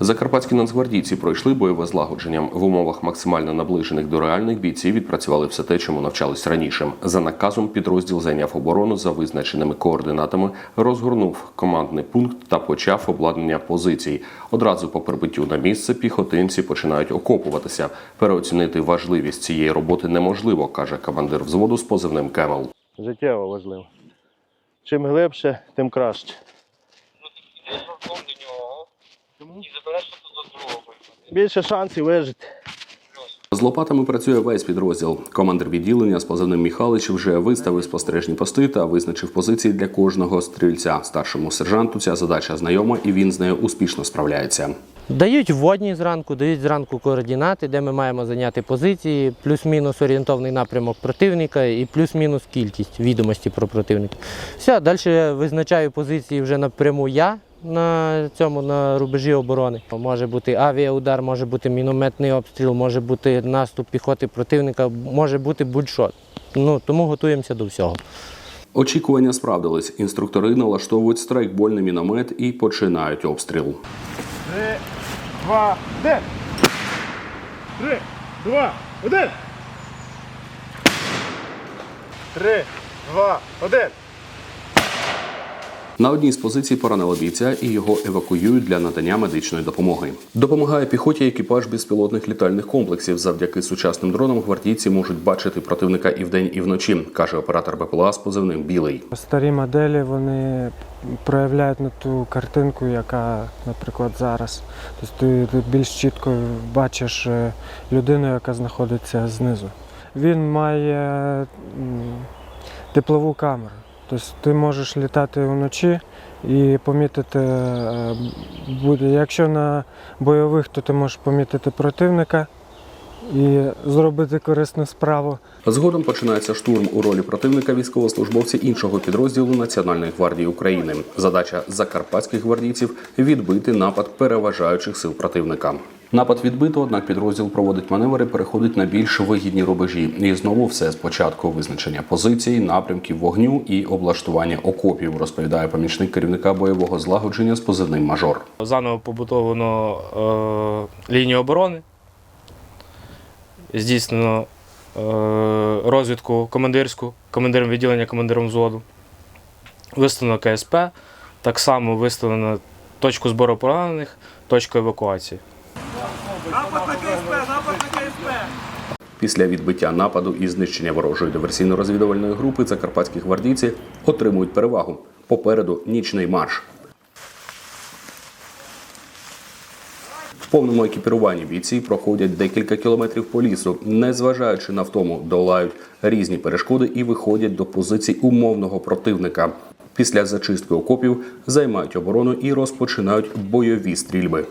Закарпатські нацгвардійці пройшли бойове злагодження в умовах максимально наближених до реальних бійців. Відпрацювали все те, чому навчались раніше. За наказом підрозділ зайняв оборону за визначеними координатами, розгорнув командний пункт та почав обладнання позицій. Одразу по прибиттю на місце піхотинці починають окопуватися. Переоцінити важливість цієї роботи неможливо, каже командир взводу з позивним Кемел. Життєво важливо. Чим глибше, тим краще. До і забереш до другого. Більше шансів вижити. З лопатами працює весь підрозділ. Командир відділення з позивним Міхалич вже виставив спостережні пости та визначив позиції для кожного стрільця. Старшому сержанту ця задача знайома, і він з нею успішно справляється. Дають вводні зранку, дають зранку координати, де ми маємо зайняти позиції, плюс-мінус орієнтовний напрямок противника і плюс-мінус кількість відомості про противника. Все, далі визначаю позиції вже напряму я на цьому на рубежі оборони. Може бути авіаудар, може бути мінометний обстріл, може бути наступ піхоти противника, може бути будь-що. Ну, тому готуємося до всього. Очікування справдились. Інструктори налаштовують страйкбольний міномет і починають обстріл. Три, два, один. Три, два, один. Три, два, один. На одній з позицій поранили бійця і його евакуюють для надання медичної допомоги. Допомагає піхоті екіпаж безпілотних літальних комплексів. Завдяки сучасним дронам гвардійці можуть бачити противника і вдень, і вночі, каже оператор БПЛА з позивним Білий. Старі моделі вони проявляють на ту картинку, яка, наприклад, зараз. Тобто ти більш чітко бачиш е, людину, яка знаходиться знизу. Він має теплову камеру. Тобто ти можеш літати вночі і помітити е. Якщо на бойових, то ти можеш помітити противника і зробити корисну справу. Згодом починається штурм у ролі противника військовослужбовці іншого підрозділу Національної гвардії України. Задача закарпатських гвардійців відбити напад переважаючих сил противника. Напад відбито, однак підрозділ проводить маневри, переходить на більш вигідні рубежі. І знову все спочатку визначення позицій, напрямків вогню і облаштування окопів, розповідає помічник керівника бойового злагодження з позивним мажор. Заново побудовано е, лінію оборони. Здійснено е, розвідку командирську, командиром відділення, командиром взводу. Виставлено КСП. Так само виставлено точку збору поранених, точку евакуації. Після відбиття нападу і знищення ворожої диверсійно-розвідувальної групи закарпатські гвардійці отримують перевагу. Попереду нічний марш. В повному екіпіруванні бійці проходять декілька кілометрів по лісу, незважаючи на втому, долають різні перешкоди і виходять до позицій умовного противника. Після зачистки окопів займають оборону і розпочинають бойові стрільби.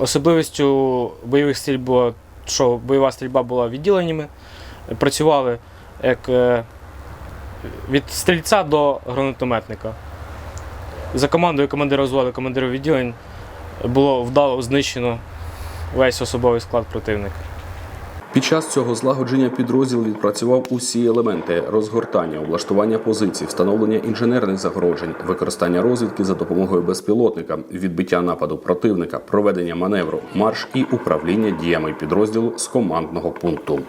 Особливістю бойових стрільб було, що бойова стрільба була відділеннями. Працювали як е, від стрільця до гранатометника. За командою командира взводу, командира відділень було вдало знищено весь особовий склад противника. Під час цього злагодження підрозділ відпрацював усі елементи розгортання, облаштування позицій, встановлення інженерних загороджень, використання розвідки за допомогою безпілотника, відбиття нападу противника, проведення маневру, марш і управління діями підрозділу з командного пункту.